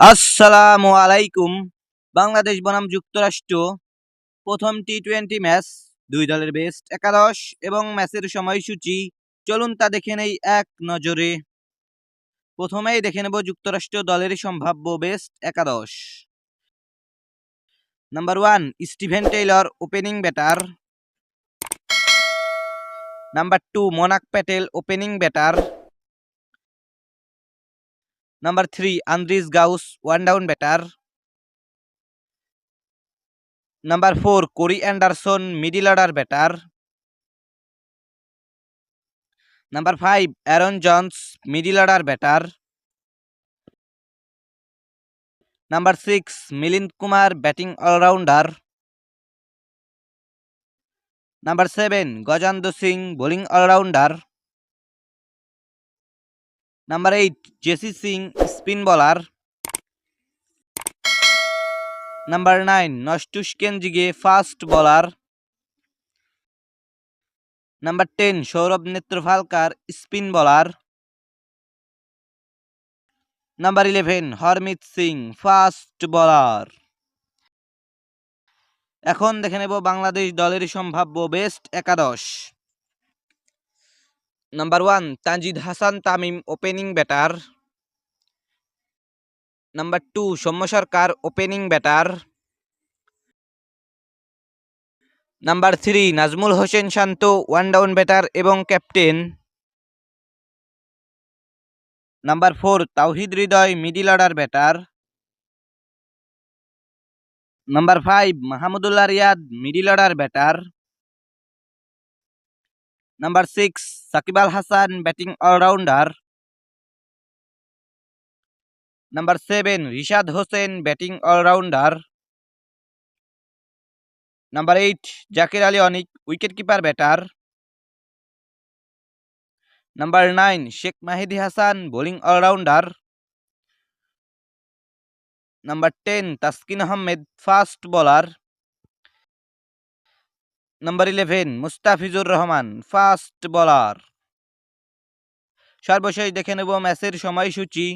আসসালামু আলাইকুম। বাংলাদেশ বনাম যুক্তরাষ্ট্র। প্রথম টি টোয়েন্টি ম্যাচ দুই দলের বেস্ট একাদশ এবং ম্যাচের সময়সূচি। চলুন তা দেখে নেই এক নজরে। প্রথমেই দেখে নেব যুক্তরাষ্ট্র দলের সম্ভাব্য বেস্ট একাদশ। Number one Steven Taylor opening batter number two Monank Patel opening batter number three Andries Gous one down batter number four Corey Anderson middle order batter number five Aaron Jones middle order batter number six Milind Kumar batting all-rounder number seven Gajanand Singh bowling all-rounder number eight Jessy Singh spin bowler number nine Nosthush Kenjige fast bowler number ten Saurabh Netravalkar spin bowler number eleven Harmeet Singh fast bowler এখন দেখে নেব বাংলাদেশ দলের সম্ভাব্য best একাদশ। Number one Tanzid Hasan Tamim opening batter number two Soumya Sarkar opening batter number three Najmul Hossain Shanto one down batter এবং captain number four Towhid Hridoy middle order batter number five Mahmudullah Riyad middle order batter number six Shakib Al Hasan batting all-rounder number seven Rishad Hossain batting all-rounder number eight Jaker Ali Anik wicket keeper batter number nine Sheikh Mahedi Hasan bowling all-rounder number ten Taskin Ahmed fast bowler number eleven Mustafizur Rahman fast bowler সর্বশেষ দেখে নেব ম্যাচের সময়সূচি।